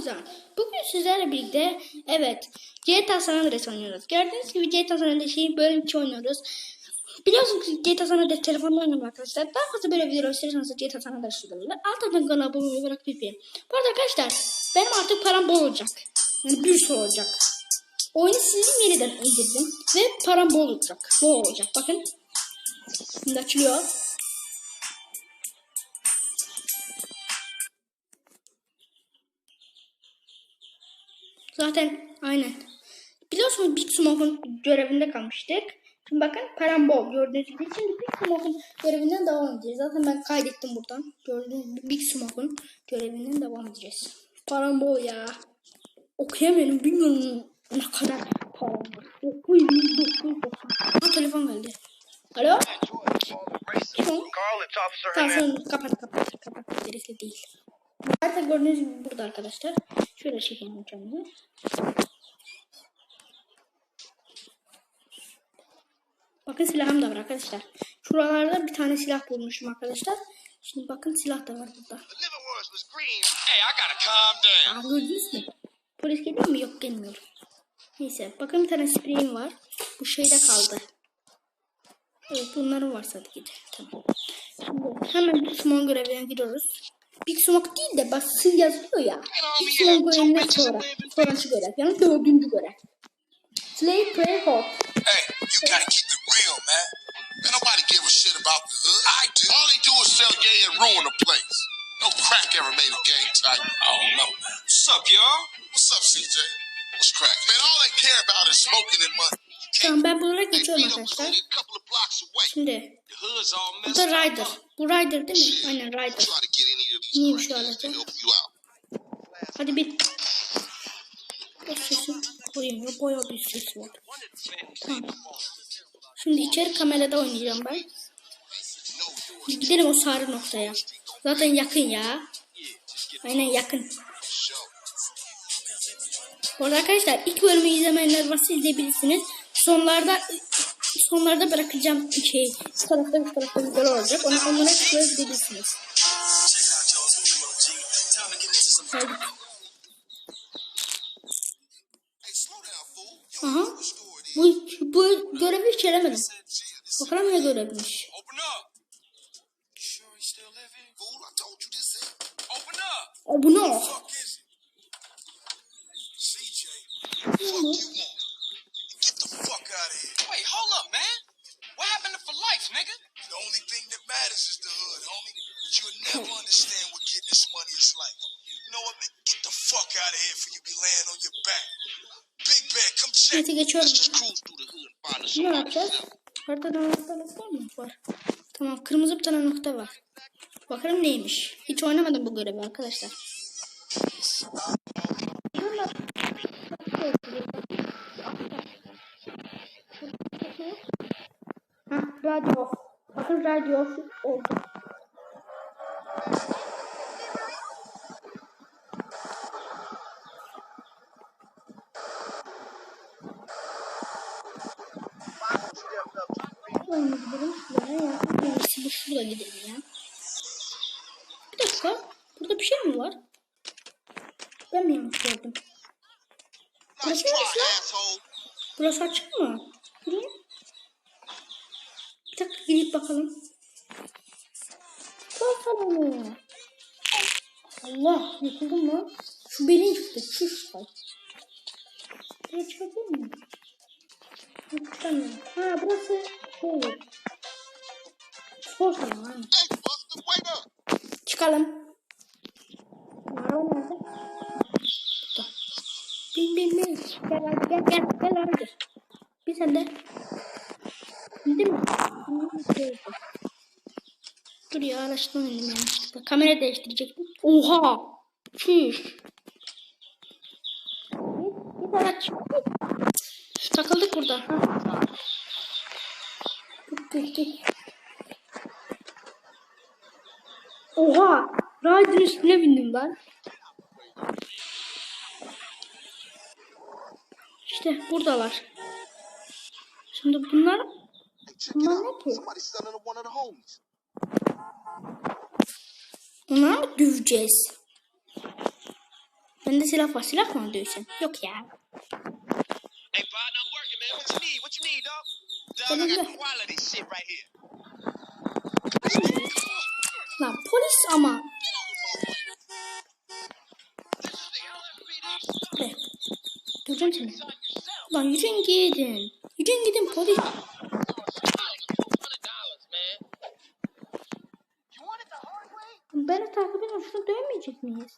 Güzel. Bugün sizlerle birlikte evet GTA San Andreas oynuyoruz. Gördüğünüz gibi GTA San Andreas'ı bölüm 2 oynuyoruz. Biliyorsunuz ki GTA San Andreas telefonla oynuyorum arkadaşlar. Daha fazla böyle videolar istiyorsanız GTA San Andreas videoları altından kanala abone olmayı bırak yapayım. Bu arada arkadaşlar benim artık param bol olacak. Yani bir sürü olacak. Oyunu sizin yeniden indirdim ve param bol olacak. Bol olacak bakın. Şimdi açılıyor. Zaten aynen. Biliyorsunuz Big Smoke'un görevinde kalmıştık. Şimdi bakın param bol gördüğünüz gibi. Şimdi Big Smoke'un görevinden devam edeceğiz. Zaten ben kaydettim buradan. Gördüğünüz gibi Big Smoke'un görevinden devam edeceğiz. Param bol ya. Okuyamıyorum bilmiyorum ne kadar param var. Okuyun. Ha telefon geldi. Alo? Tamam sen kapat kapat kapat. Gerekli değil. Zaten gördüğünüz gibi burada arkadaşlar. Şöyle çekelim kendimizi. Bakın silahım da var arkadaşlar. Şuralarda bir tane silah bulmuşum arkadaşlar. Şimdi bakın silah da var burada. Aa gördünüz mü? Polis geliyor mu? Yok gelmiyor. Neyse bakın bir tane spreyim var. Bu şeyde kaldı. Evet bunların var sadece. Tamam. Şimdi hemen Smoke görevine gidiyoruz. Big Smoke değil de bası yazıyor ya. Big Smoke görevinden sonra. Sonraki görev. Yani dördüncü görev. Slay Pray Hawk. Hey, you gotta keep it real, man. Man, nobody give a shit about the hood. I do. All they do is sell gay and ruin the place. No crack ever made a gang type. I don't know. What's up, y'all? What's up, CJ? What's crack? Man, all they care about is smoking and money. Tamam ben buralara They geçiyorum arkadaşlar. Şimdi bu da. Ryder. Bu Ryder değil mi? Aynen Ryder. Neymiş şu aleti? Hadi bir. O sesi koyayım ya. Bir ses var. Tamam. Şimdi içeri kamerada oynayacağım ben. Gidelim o sarı noktaya. Zaten yakın ya. Aynen yakın. Bu arada arkadaşlar ilk bölümü izlemeyenler varsa izleyebilirsiniz. Sonlarda sonlarda bırakacağım şey. Bu tarafta bu tarafta videolar olacak. Onu onlara tıklayabilirsiniz. Yo, Aha. Bu, bu görevi hiç elemedim. Bakalım ne görevmiş. Open up. Sure he's us Ne yapacağız? Haritada noktalık var mı? Var. Tamam kırmızı bir tane nokta var. Bakalım neymiş. Hiç oynamadım bu görevi arkadaşlar. Hah, radyo. Bakın radyo oldu. Oyunu gidelim şuraya ya. En şurada gidelim ya. Bir dakika. Burada bir şey mi var? Ben mi yanlış gördüm? Nice try, asshole. Burası açık mı? Gireyim. Bir dakika girip bakalım. Bakalım. Allah yıkıldım lan. Şu belin çıktı. Şu şu. Buraya çıkabilir miyim? Yok, Çıkamıyorum. Ha burası şey. Spor salonu. Çıkalım. Araba nerede? Bin bin bin. Gel hadi gel gel gel hadi. Bir sen de. Bindin mi? Dur ya araçtan indim yanlışlıkla. Kamera değiştirecektim. Oha! Çüş. Bir, araç. Takıldık burada. Ha. Git git git. Oha! Ride'ın üstüne bindim ben. İşte buradalar. Şimdi bunlar bunlar ne ki? Onları mı döveceğiz? Bende silah var. Silah mı dövsen? Yok ya. Hey, partner, Lan polis ama. Buraya. Duracağım seni. Lan yürüyün gidin. Yürüyün gidin polis. Beni takip edin. Şunu dövmeyecek miyiz?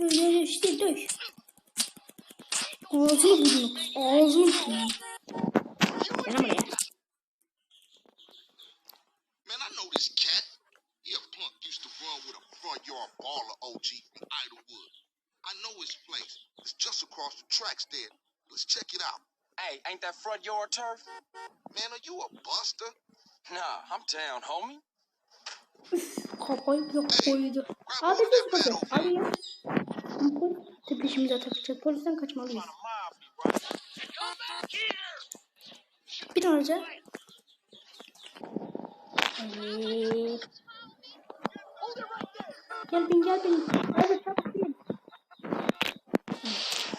Döv döv döv işte döv. Ağzını vurdum. Ağzını vurdum. Gel buraya. Man, I know this cat. He a punk used to run with a front yard baller OG from Idlewood. I know his place. It's just across the tracks there. Let's check it out. Hey, ain't that front yard turf? Man, are you a buster? Nah, I'm down, homie. Kafayı yok koydu. Abi biz bakın. Abi ya. Polis de peşimize takacak. Polisten kaçmalıyız. Bir tane önce. Gel bin gel bin. Hadi çabuk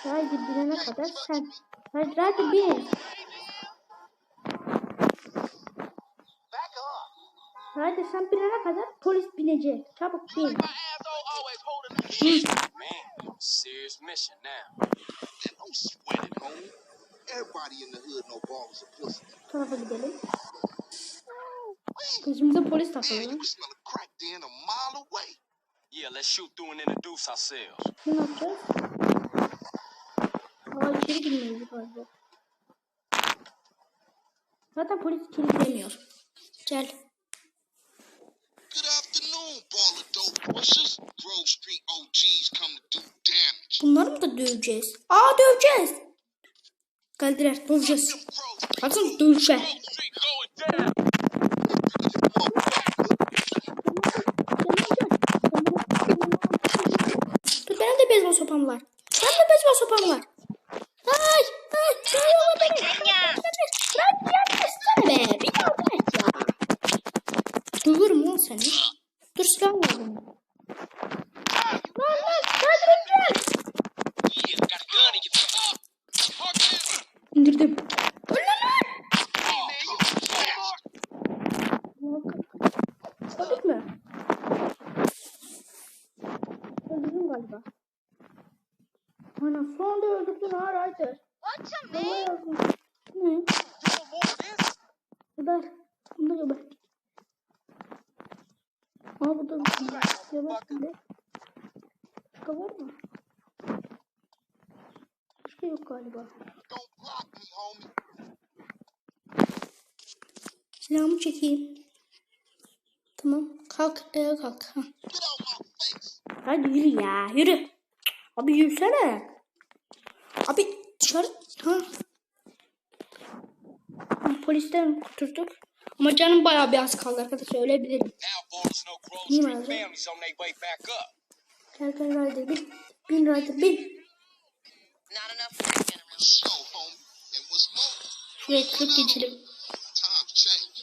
Hadi binene kadar sen. Hadi hadi bin. Hadi sen binene kadar polis binecek. Çabuk bin. Serious mission now. Man, don't sweat it, homie. Everybody in the hood know ballers are pussy. Tarafa gidelim. Gözümüze polis Man, takıldı. you can smell a crack den a mile away. Yeah, let's shoot through and introduce ourselves. Ne yapacağız? İçeri girmeliyiz galiba. Zaten polis içeri giremiyor. Gel. Bunları mı da döveceğiz? Aa döveceğiz. Geldiler döveceğiz. Bakın dövüşe. Benim de bezbol sopam var. Benim de bezbol sopam var. Ay, ay, dövüyorlar beni. Yardım etsene be. Bir yardım et ya. Dövürüm lan seni. Dur silah var benim. Lan lan your throat. İndirdim. Öl lan lan. Öldük mü? Öldürdüm galiba. Ana son anda öldürdün ha Ryder. What's man? yazmış. Ne? You want more of this? Geber. Bunu da geber. Aa burada bir tane. Geber şimdi. Başka var mı? Başka yok galiba. Silahımı çekeyim. Tamam. Kalk. Ayağa kalk. Ha. Hadi yürü ya. Yürü. Abi yürüsene. Abi dışarı. Ha. Polisten kurtulduk. Ama canım bayağı bir az kaldı arkadaşlar their way back up. Gel gel Ryder bin. Bin Ryder bin. Şuraya kırıp geçelim. times change.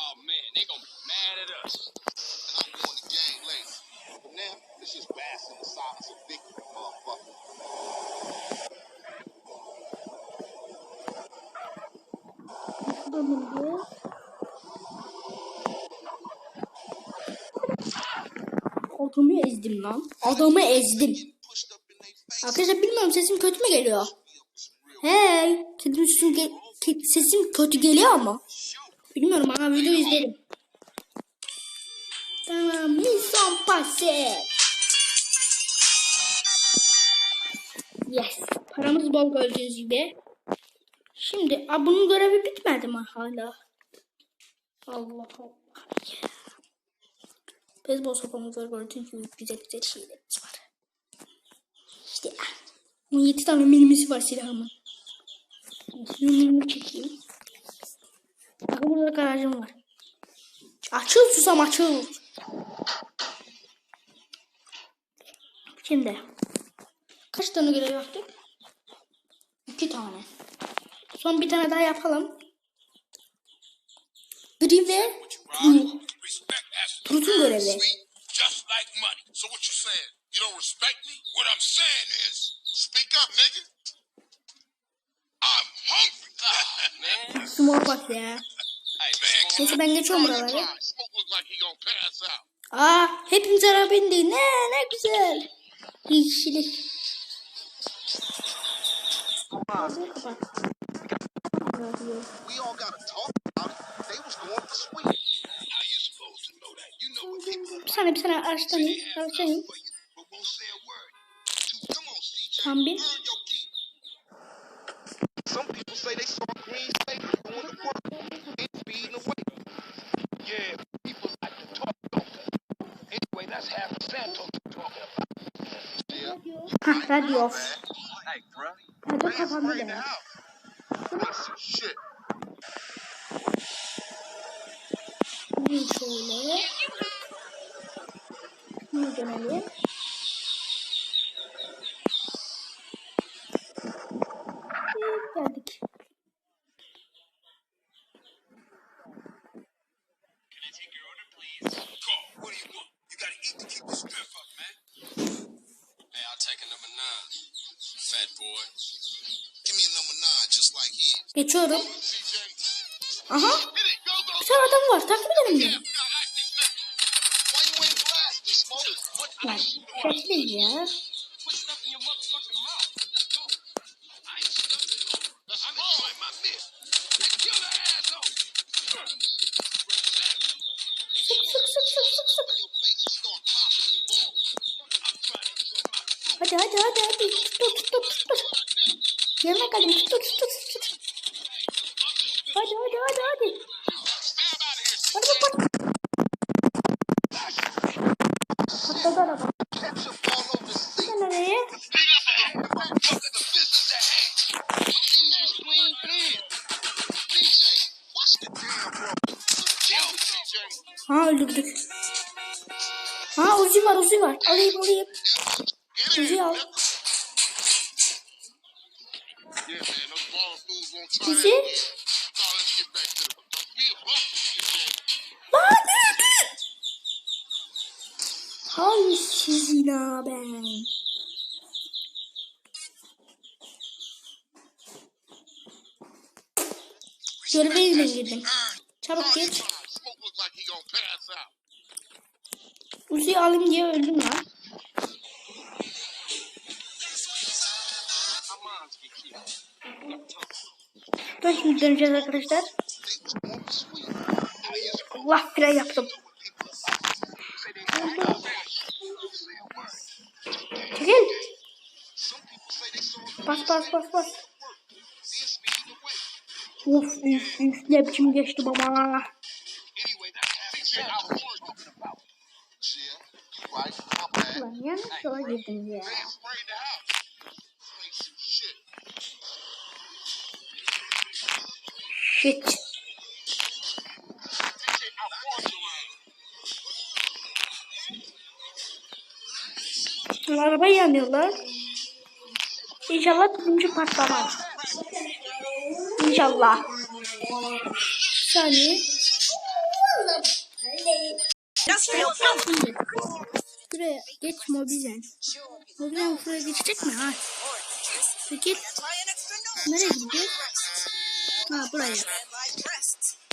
Oh man, they gonna be mad at us. And I'm going to game later. But now, let's just bask in the silence of victory, motherfucker. Şuradan bineceğiz. Adamı ezdim lan. Adamı ezdim. Arkadaşlar bilmiyorum sesim kötü mü geliyor? Hey, sesim, ge- sesim kötü geliyor ama. Bilmiyorum ama video izlerim. Tamam, mission passé. Yes, paramız bol gördüğünüz gibi. Şimdi, a, bunun görevi bitmedi mi hala? Allah Allah. Beyzbol sopamız var gördüğünüz gibi güzel güzel şeylerimiz var. İşte 17 tane milimisi var silahımın. Şimdi milimi çekeyim. Bakın burada garajım var. Açıl susam açıl. Şimdi. Kaç tane görev yaptık? İki tane. Son bir tane daha yapalım. Biri görevi. sweet, just like money. So what you saying? You don't respect me? What I'm saying is, speak up, nigga. I'm hungry. Man, Smoke bak ya. hey, Man, Neyse ben geçiyorum buraları. Clyde. Smoke look like he gonna pass out. Aa hepimiz araba bindi. Ne ne güzel. Yeşili. Kapat. We all gotta talk about it. They was going for sweet. Bir saniye bir saniye araçtanayım. Araçtanayım. for you, but won't say a word. Come on, CJ. Tam bir. Some people say they saw green space going to work and speeding away. Yeah, people like to talk, don't they? Anyway, that's half the Santos talking about. Hah radyo off. hey, bro. Radyo kapandı the some shit. Bir şöyle. Bunu dönelim. Evet, geldik. Geçiyorum. Aha. Bir tane adam var. Takip edelim mi? The asshole. Sık sık sık sık sık sık. Hadi hadi hadi hadi. Tut tut tut tut. Yanına geldim. Tut tut tut tut. Hadi hadi hadi hadi. Hadi bak bak. The. Don't be a hustle, CJ. Lan öldü. Halsiz ya ben. Göreve girdim. Çabuk geç. Out. Uzi'yi alayım diye öldüm lan. Ben şimdi döneceğiz arkadaşlar. Allah fren yaptım. Çekil. Bas bas bas bas. Uf üf üf ne biçim geçti baba. Anyway, that's half the Santos you're talking about. Yeah, you right. My bad. Yola girdim ya. Shit. Arabayı yanıyorlar. İnşallah birinci patlamaz. İnşallah. Bir saniye. Şimdi. Şuraya geç mobizen. Mobizen şuraya geçecek mi? Ha. Peki. Nereye gidiyor? Ha buraya.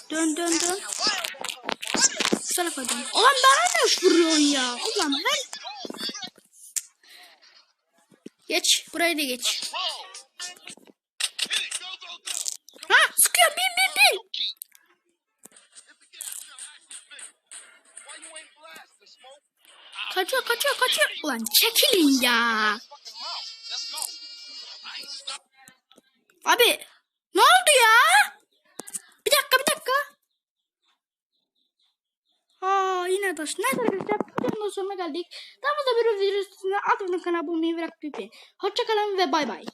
Dön dön dön. Bu tarafa dön. Ulan bana ne vuruyorsun ya? Ulan ben... Geç. Burayı da geç. Kaçıyor kaçıyor. Ulan çekilin ya. Abi ne oldu ya? Bir dakika bir dakika. Aa yine taş. Neyse arkadaşlar videonun sonuna geldik. Daha fazla bir video üstüne alt abone olmayı ve like Hoşçakalın ve bay bay.